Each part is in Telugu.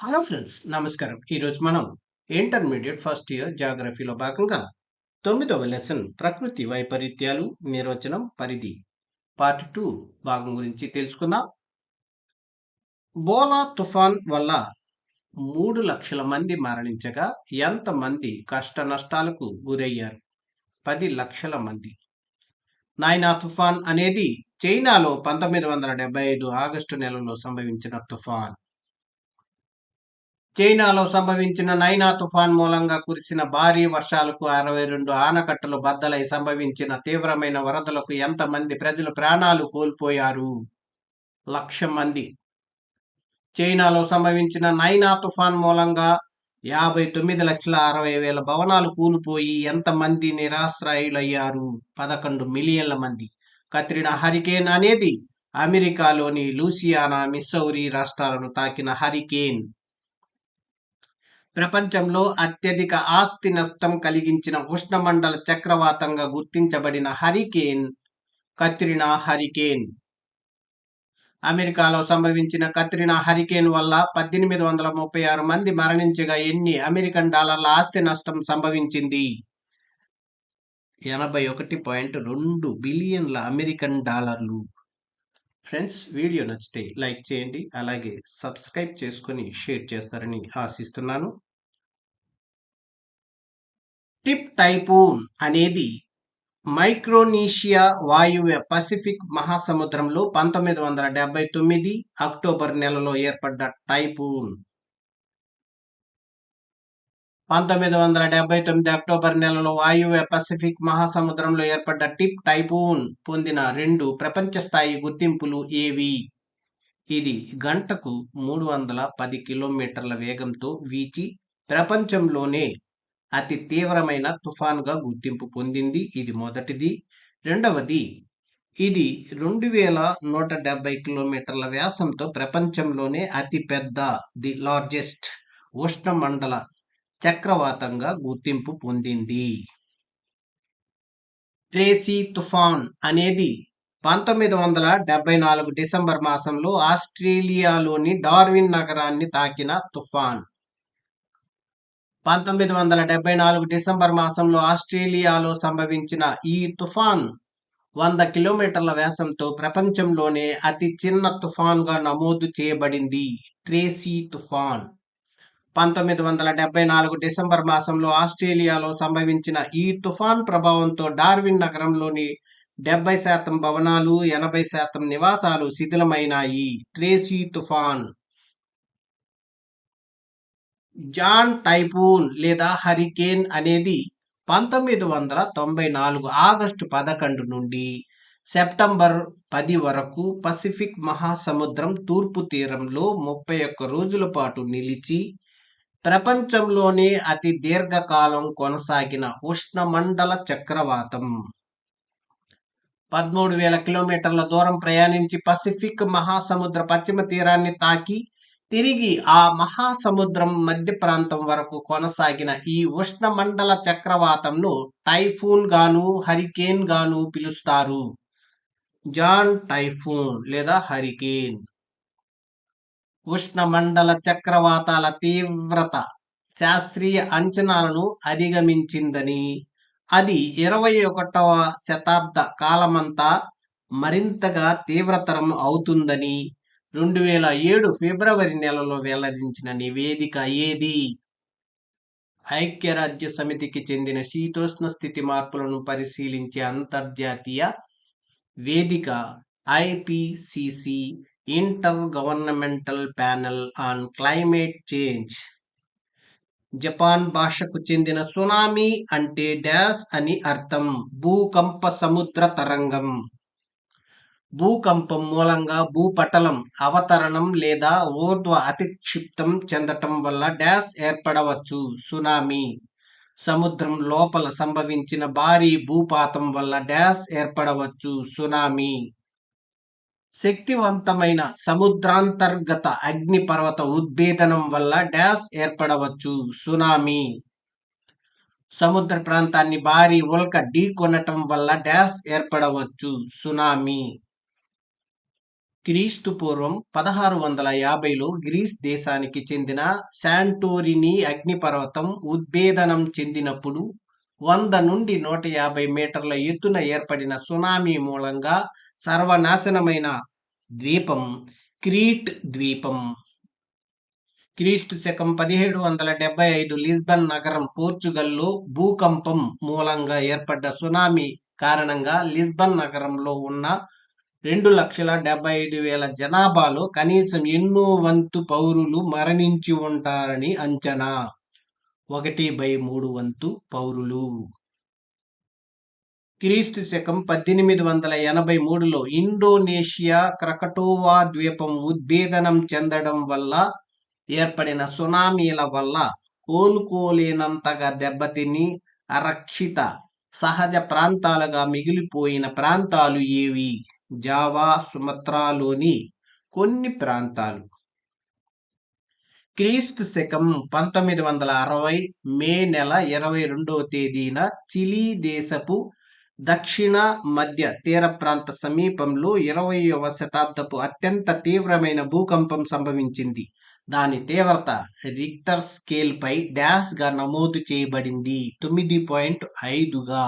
హలో ఫ్రెండ్స్ నమస్కారం. ఈరోజు మనం ఇంటర్మీడియట్ ఫస్ట్ ఇయర్ జాగ్రఫీలో భాగంగా తొమ్మిదవ లెసన్ ప్రకృతి వైపరీత్యాలు నిర్వచనం పరిధి పార్ట్ టూ భాగం గురించి తెలుసుకుందాం. బోలా తుఫాన్ వల్ల మూడు లక్షల మంది మరణించగా ఎంతమంది కష్ట నష్టాలకు గురయ్యారు? పది లక్షల మంది. నాయనా తుఫాన్ అనేది చైనాలో పంతొమ్మిది వందల డెబ్బై ఐదు ఆగస్టు నెలలో సంభవించిన తుఫాన్. చైనాలో సంభవించిన నైనా తుఫాన్ మూలంగా కురిసిన భారీ వర్షాలకు అరవై రెండు ఆనకట్టలు బద్దలై సంభవించిన తీవ్రమైన వరదలకు ఎంతమంది ప్రజలు ప్రాణాలు కోల్పోయారు? లక్ష మంది. చైనాలో సంభవించిన నైనా తుఫాన్ మూలంగా యాభై తొమ్మిది లక్షల అరవై వేల భవనాలు కూలిపోయి ఎంతమంది నిరాశ్రయులయ్యారు? పదకొండు మిలియన్ల మంది. కత్రినా హరికేన్ అనేది అమెరికాలోని లూసియానా మిస్సౌరీ రాష్ట్రాలను తాకిన హరికేన్. ప్రపంచంలో అత్యధిక ఆస్తి నష్టం కలిగించిన ఉష్ణమండల చక్రవాతంగా గుర్తించబడిన హరికేన్ కత్రినా హరికేన్. అమెరికాలో సంభవించిన కత్రినా హరికేన్ వల్ల పద్దెనిమిది వందల ముప్పై ఆరు మంది మరణించగా ఎన్ని అమెరికన్ డాలర్ల ఆస్తి నష్టం సంభవించింది? ఎనభై ఒకటి పాయింట్ రెండు బిలియన్ల అమెరికన్ డాలర్లు. ఫ్రెండ్స్ వీడియో నచ్చితే లైక్ చేయండి అలాగే సబ్స్క్రైబ్ చేసుకొని షేర్ చేస్తారని ఆశిస్తున్నాను. టిప్ టైపూన్ అనేది మైక్రోనీషియా వాయువ్య పసిఫిక్ మహాసముద్రంలో పంతొమ్మిది వందల డెబ్బై తొమ్మిది అక్టోబర్ నెలలో ఏర్పడ్డ టైపూన్. పంతొమ్మిది వందల డెబ్బై తొమ్మిది అక్టోబర్ నెలలో వాయువ్య పసిఫిక్ మహాసముద్రంలో ఏర్పడ్డ టిప్ టైపూన్ పొందిన రెండు ప్రపంచ స్థాయి గుర్తింపులు ఏవి? ఇది గంటకు మూడు వందల పది కిలోమీటర్ల వేగంతో వీచి ప్రపంచంలోనే అతి తీవ్రమైన తుఫాన్గా గుర్తింపు పొందింది. ఇది మొదటిది. రెండవది ఇది రెండు వేల నూట డెబ్బై కిలోమీటర్ల వ్యాసంతో ప్రపంచంలోనే అతి పెద్ద ది లార్జెస్ట్ ఉష్ణమండల చక్రవాతంగా గుర్తింపు పొందింది. ట్రేసీ తుఫాన్ అనేది పంతొమ్మిది వందల డెబ్బై నాలుగు డిసెంబర్ మాసంలో ఆస్ట్రేలియాలోని డార్విన్ నగరాన్ని తాకిన తుఫాన్. పంతొమ్మిది వందల డెబ్బై నాలుగు డిసెంబర్ మాసంలో ఆస్ట్రేలియాలో సంభవించిన ఈ తుఫాన్ వంద కిలోమీటర్ల వ్యాసంతో ప్రపంచంలోనే అతి చిన్న తుఫాన్గా నమోదు చేయబడింది. ట్రేసీ తుఫాన్ పంతొమ్మిది వందల డెబ్బై నాలుగు డిసెంబర్ మాసంలో ఆస్ట్రేలియాలో సంభవించిన ఈ తుఫాన్ ప్రభావంతో డార్విన్ నగరంలోని డెబ్బై శాతం భవనాలు ఎనభై శాతం నివాసాలు శిథిలమైనాయి. ట్రేసీ తుఫాన్. జాన్ టైపూన్ లేదా హరికేన్ అనేది పంతొమ్మిది వందల తొంభై నాలుగు ఆగస్టు పదకొండు నుండి సెప్టెంబర్ పది వరకు పసిఫిక్ మహాసముద్రం తూర్పు తీరంలో ముప్పై ఒక్క రోజుల పాటు నిలిచి ప్రపంచంలోనే అతి దీర్ఘకాలం కొనసాగిన ఉష్ణమండల చక్రవాతం. పదమూడు వేల కిలోమీటర్ల దూరం ప్రయాణించి పసిఫిక్ మహాసముద్ర పశ్చిమ తీరాన్ని తాకి తిరిగి ఆ మహాసముద్రం మధ్య ప్రాంతం వరకు కొనసాగిన ఈ ఉష్ణమండల చక్రవాతంను టైఫూన్ గాను హరికేన్ గాను పిలుస్తారు. జాన్ టైఫూన్ లేదా హరికేన్. ఉష్ణమండల చక్రవాతాల తీవ్రత శాస్త్రీయ అంచనాలను అధిగమించిందని. అది ఇరవై ఒకటవ శతాబ్ద కాలమంతా మరింతగా తీవ్రతరం అవుతుందని రెండు వేల ఏడు ఫిబ్రవరి నెలలో వెల్లడించిన నివేదిక ఏది? ఐక్యరాజ్య సమితికి చెందిన శీతోష్ణ స్థితి మార్పులను పరిశీలించే అంతర్జాతీయ వేదిక IPCC intergovernmental panel on climate change Japan భాషకు చెందిన సునామీ అంటే డాష్ అని అర్థం. భూకంప సముద్ర తరంగం. భూకంపం మూలంగా భూపటలం అవతరణం లేదా ఊర్ధ్వ అతిక్షిప్తం చెందటం వల్ల డాష్ ఏర్పడవచ్చు. సునామీ సముద్రం లోపల సంభవించిన భారీ భూపాతం వల్ల డాష్ ఏర్పడవచ్చు. సునామీ శక్తివంతమైన సముద్రాంతర్గత అగ్నిపర్వత ఉద్భేదనం వల్ల డ్యాష్ ఏర్పడవచ్చు సునామీ. సముద్ర ప్రాంతాన్ని భారీ ఉల్క ఢీకొనటం వల్ల డ్యాష్ ఏర్పడవచ్చు సునామీ. క్రీస్తు పూర్వం పదహారు వందల యాభైలో గ్రీస్ దేశానికి చెందిన శాంటోరిని అగ్నిపర్వతం ఉద్భేదనం చెందినప్పుడు వంద నుండి నూట యాభై మీటర్ల ఎత్తున ఏర్పడిన సునామీ మూలంగా సర్వనాశనమైన ద్వీపం క్రీట్ ద్వీపం. క్రీస్తు శకం పదిహేడు వందల డెబ్బై ఐదు లిస్బన్ నగరం పోర్చుగల్లో భూకంపం మూలంగా ఏర్పడ్డ సునామీ కారణంగా లిస్బన్ నగరంలో ఉన్న రెండు లక్షల డెబ్బై ఐదు వేల జనాభాలో కనీసం ఎన్నో వంతు పౌరులు మరణించి ఉంటారని అంచనా. ఒకటి బై మూడు వంతు పౌరులు. క్రీస్తు శకం పద్దెనిమిది వందల ఎనభై మూడులో ఇండోనేషియా క్రకటోవా ద్వీపం ఉద్భేదనం చెందడం వల్ల ఏర్పడిన సునామీల వల్ల కోలుకోలేనంతగా దెబ్బతిని అరక్షిత సహజ ప్రాంతాలుగా మిగిలిపోయిన ప్రాంతాలు ఏవి? జావా సుమత్రాలోని కొన్ని ప్రాంతాలు. క్రీస్తు శకం పంతొమ్మిది వందల అరవై మే నెల ఇరవై రెండవ తేదీన చిలీ దేశపు దక్షిణ మధ్య తీర ప్రాంత సమీపంలో ఇరవయవ శతాబ్దపు అత్యంత తీవ్రమైన భూకంపం సంభవించింది. దాని తీవ్రత రిక్టర్ స్కేల్ పై డాష్గా నమోదు చేయబడింది. తొమ్మిది పాయింట్ ఐదుగా.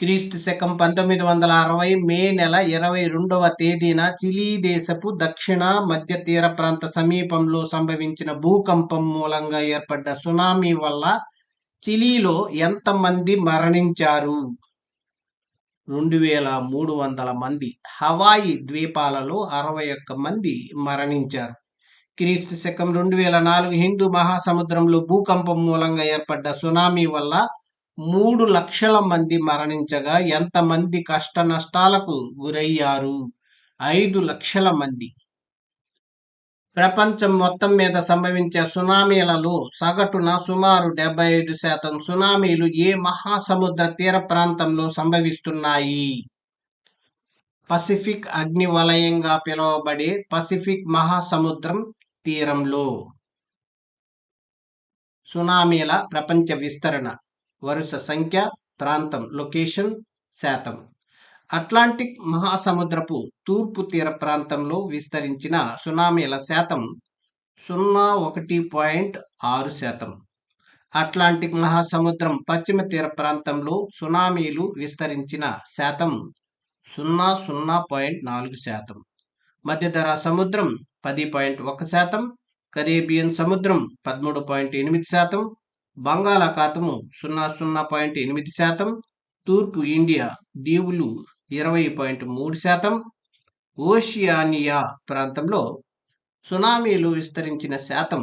క్రీస్తు శకం పంతొమ్మిది వందల అరవై మే నెల ఇరవై రెండవ తేదీన చిలీ దేశపు దక్షిణ మధ్య తీర ప్రాంత సమీపంలో సంభవించిన భూకంపం మూలంగా ఏర్పడ్డ సునామీ వల్ల చిలీలో ఎంతమంది మరణించారు? రెండు వేల మూడు వందల మంది హవాయి ద్వీపాలలో అరవై ఒక్క మంది మరణించారు. క్రీస్తు శకం రెండు వేల నాలుగు హిందూ మహాసముద్రంలో భూకంపం మూలంగా ఏర్పడ్డ సునామీ వల్ల మూడు లక్షల మంది మరణించగా ఎంతమంది కష్ట నష్టాలకు గురయ్యారు? ఐదు లక్షల మంది. ప్రపంచం మొత్తం మీద సంభవించే సునామీలలో సగటున సుమారు డెబ్బై ఐదు శాతం సునామీలు ఏ మహాసముద్ర తీర ప్రాంతంలో సంభవిస్తున్నాయి? పసిఫిక్ అగ్ని వలయంగా పిలువబడే పసిఫిక్ మహాసముద్రం తీరంలో. సునామీల ప్రపంచ విస్తరణ వరుస సంఖ్య ప్రాంతం లొకేషన్ శాతం. అట్లాంటిక్ మహాసముద్రపు తూర్పు తీర ప్రాంతంలో విస్తరించిన సునామీల శాతం సున్నా ఒకటి పాయింట్ ఆరు శాతం. అట్లాంటిక్ మహాసముద్రం పశ్చిమ తీర ప్రాంతంలో సునామీలు విస్తరించిన శాతం సున్నా సున్నా పాయింట్ నాలుగు శాతం. మధ్యధరా సముద్రం పది పాయింట్ ఒక శాతం కరేబియన్ సముద్రం పదమూడు పాయింట్ ఎనిమిది శాతం బంగాళాఖాతము సున్నా సున్నా పాయింట్ ఎనిమిది శాతం తూర్పు ఇండియా దీవులు ఇరవై పాయింట్ మూడు శాతం ఓషియానియా ప్రాంతంలో సునామీలు విస్తరించిన శాతం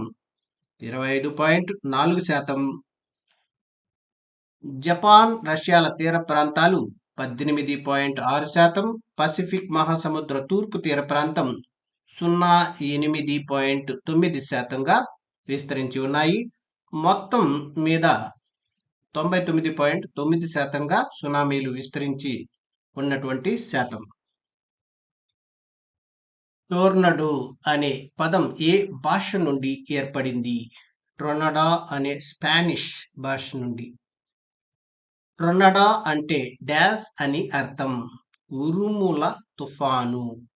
ఇరవై ఐదు పాయింట్ నాలుగు శాతం. జపాన్ రష్యాల తీర ప్రాంతాలు పద్దెనిమిది పాయింట్ ఆరు శాతం. పసిఫిక్ మహాసముద్ర తూర్పు తీర ప్రాంతం సున్నా ఎనిమిది పాయింట్ తొమ్మిది శాతంగా విస్తరించి ఉన్నాయి. మొత్తం మీద తొంభై తొమ్మిది పాయింట్ తొమ్మిది శాతంగా సునామీలు విస్తరించి ఉన్నటువంటి శాతం. టోర్నడో అనే పదం ఏ భాష నుండి ఏర్పడింది? ట్రొనడా అనే స్పానిష్ భాష నుండి. ట్రొనడా అంటే డాష్ అని అర్థం. ఉరుముల తుఫాను.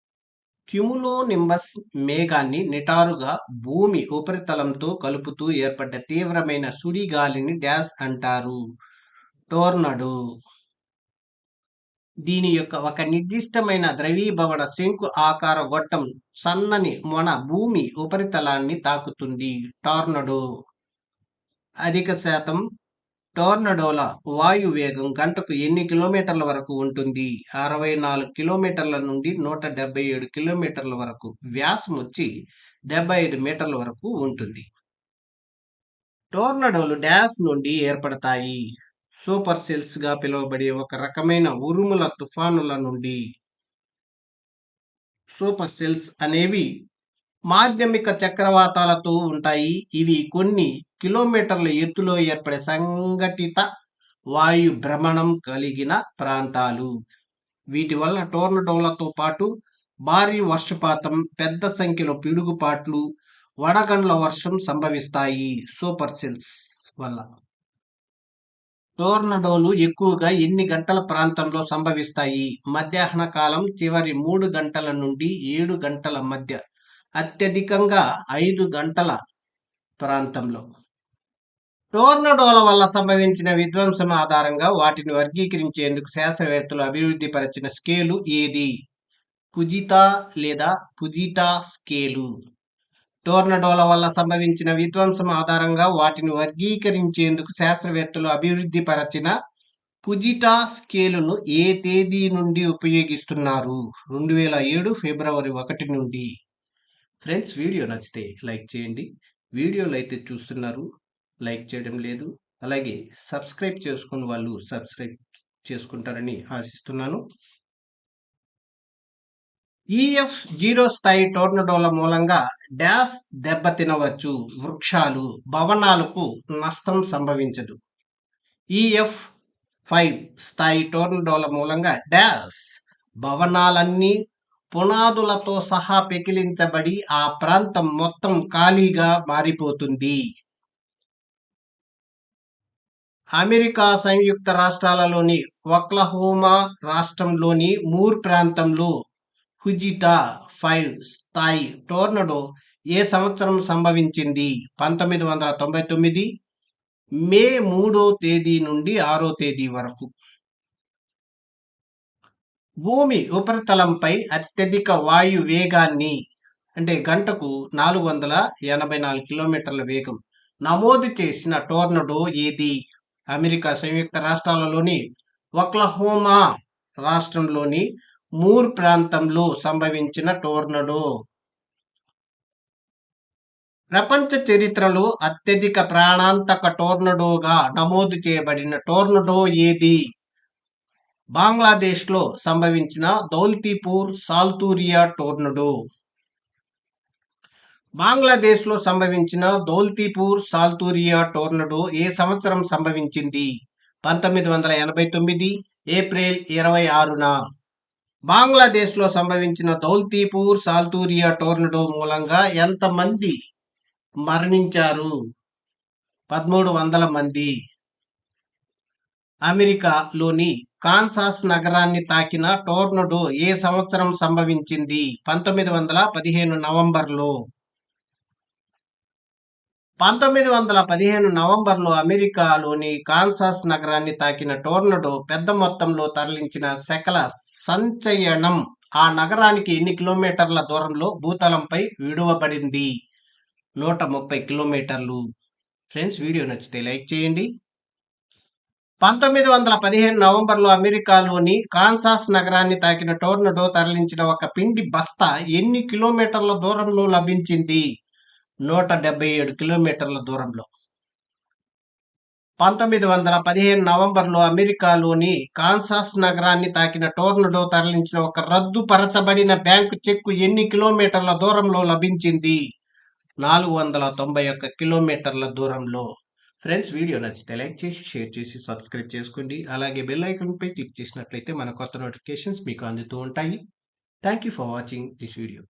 క్యుములో నింబస్ మేఘాన్ని నిటారుగా భూమి ఉపరితలంతో కలుపుతూ ఏర్పడ్డ తీవ్రమైన సుడిగాలిని డాష్ అంటారు. టోర్నడో దీని యొక్క ఒక నిర్దిష్టమైన ద్రవీభవన శంకు ఆకార గొట్టం సన్నని మొన భూమి ఉపరితలాన్ని తాకుతుంది. టార్నడో. అధిక శాతం టోర్నడోల వాయు వేగం గంటకు ఎన్ని కిలోమీటర్ల వరకు ఉంటుంది? అరవై నాలుగు కిలోమీటర్ల నుండి నూట డెబ్బై ఏడు కిలోమీటర్ల వరకు. వ్యాసం వచ్చి డెబ్బై ఐదు మీటర్ల వరకు ఉంటుంది. టోర్నడోలు డ్యాష్ నుండి ఏర్పడతాయి. సూపర్ సెల్స్గా పిలువబడే ఒక రకమైన ఉరుముల తుఫానుల నుండి సూపర్ సెల్స్ అనేవి మాధ్యమిక చక్రవాతాలతో ఉంటాయి. ఇవి కొన్ని కిలోమీటర్ల ఎత్తులో ఏర్పడే సంఘటిత వాయు భ్రమణం కలిగిన ప్రాంతాలు. వీటి వల్ల టోర్నడోలతో పాటు భారీ వర్షపాతం పెద్ద సంఖ్యలో పిడుగుపాట్లు వడగండ్ల వర్షం సంభవిస్తాయి సూపర్ సెల్స్ వల్ల. టోర్నడోలు ఎక్కువగా ఎన్ని గంటల ప్రాంతంలో సంభవిస్తాయి? మధ్యాహ్న కాలం చివరి మూడు గంటల నుండి ఏడు గంటల మధ్య. అత్యధికంగా ఐదు గంటల ప్రాంతంలో. టోర్నడోల వల్ల సంభవించిన విధ్వంసం ఆధారంగా వాటిని వర్గీకరించేందుకు శాస్త్రవేత్తలు అభివృద్ధిపరిచిన స్కేలు ఏది? కుజితా లేదా కుజిటా స్కేలు. టోర్నడోల వల్ల సంభవించిన విధ్వంసం ఆధారంగా వాటిని వర్గీకరించేందుకు శాస్త్రవేత్తలు అభివృద్ధి పరచిన కుజిటా స్కేలును ఏ తేదీ నుండి ఉపయోగిస్తున్నారు? రెండు వేల ఏడు ఫిబ్రవరి ఒకటి నుండి. ఫ్రెండ్స్ వీడియో నచ్చితే లైక్ చేయండి. వీడియోలు అయితే చూస్తున్నారు లైక్ చేయడం లేదు. అలాగే సబ్స్క్రైబ్ చేసుకున్న వాళ్ళు సబ్స్క్రైబ్ చేసుకుంటారని ఆశిస్తున్నాను. ఈఎఫ్ జీరో స్థాయి టోర్నడోల మూలంగా డ్యాష్ దెబ్బతినవచ్చు వృక్షాలు భవనాలకు నష్టం సంభవించదు. ఈఎఫ్ ఫైవ్ స్థాయి టోర్నడోల మూలంగా డ్యాష్ భవనాలన్నీ పునాదులతో సహా పెకిలించబడి ఆ ప్రాంతం మొత్తం ఖాళీగా మారిపోతుంది. అమెరికా సంయుక్త రాష్ట్రాలలోని ఒక్లహోమా రాష్ట్రంలోని మూర్ ప్రాంతంలో ఫుజిటా ఫైవ్ స్థాయి టోర్నడో ఏ సంవత్సరం సంభవించింది? పంతొమ్మిది వందల తొంభై తొమ్మిది మే మూడో తేదీ నుండి ఆరో తేదీ వరకు. భూమి ఉపరితలంపై అత్యధిక వాయు వేగాన్ని అంటే గంటకు నాలుగు వందల ఎనభై నాలుగు కిలోమీటర్ల వేగం నమోదు చేసిన టోర్నడో ఏది? అమెరికా సంయుక్త రాష్ట్రాలలోని ఒక్లహోమా రాష్ట్రంలోని మూర్ ప్రాంతంలో సంభవించిన టోర్నడో. ప్రపంచ చరిత్రలో అత్యధిక ప్రాణాంతక టోర్నడోగా నమోదు చేయబడిన టోర్నడో ఏది? బంగ్లాదేశ్లో సంభవించిన దౌల్తీపూర్ సాల్తూరియా టోర్నడో. బంగ్లాదేశ్లో సంభవించిన దౌల్తీపూర్ సాల్తూరియా టోర్నడో ఏ సంవత్సరం సంభవించింది? పంతొమ్మిది వందల ఎనభై తొమ్మిది ఏప్రిల్ ఇరవై ఆరున. బంగ్లాదేశ్లో సంభవించిన దౌల్తీపూర్ సాల్తూరియా టోర్నడో మూలంగా ఎంతమంది మరణించారు? పదమూడు వందల మంది. అమెరికాలోని కాన్సాస్ నగరాన్ని తాకిన టోర్నడో ఏ సంవత్సరం సంభవించింది? పంతొమ్మిది వందల పదిహేను నవంబర్లో. పంతొమ్మిది వందల పదిహేను నవంబర్లో అమెరికాలోని కాన్సాస్ నగరాన్ని తాకిన టోర్నడో పెద్ద మొత్తంలో తరలించిన సెకలస్. సంచయనం. ఆ నగరానికి ఎన్ని కిలోమీటర్ల దూరంలో భూతలంపై విడువబడింది? నూట ముప్పై కిలోమీటర్లు. ఫ్రెండ్స్ వీడియో నచ్చితే లైక్ చేయండి. పంతొమ్మిది వందల పదిహేను నవంబర్లో అమెరికాలోని కాన్సాస్ నగరాన్ని తాకిన టోర్నడో తరలించిన ఒక పిండి బస్తా ఎన్ని కిలోమీటర్ల దూరంలో లభించింది? నూట డెబ్బై ఏడు కిలోమీటర్ల దూరంలో. పంతొమ్మిది వందల పదిహేను నవంబర్లో అమెరికాలోని కాన్సాస్ నగరాన్ని తాకిన టోర్నడో తరలించిన ఒక రద్దుపరచబడిన బ్యాంకు చెక్కు ఎన్ని కిలోమీటర్ల దూరంలో లభించింది? నాలుగు వందల తొంభై ఒక్క కిలోమీటర్ల దూరంలో. ఫ్రెండ్స్ వీడియో నచ్చితే లైక్ చేసి షేర్ చేసి సబ్స్క్రైబ్ చేసుకోండి. అలాగే బెల్ ఐకాన్పై క్లిక్ చేసినట్లయితే మన కొత్త నోటిఫికేషన్స్ మీకు అందుతూ ఉంటాయి. Thank you for watching this video.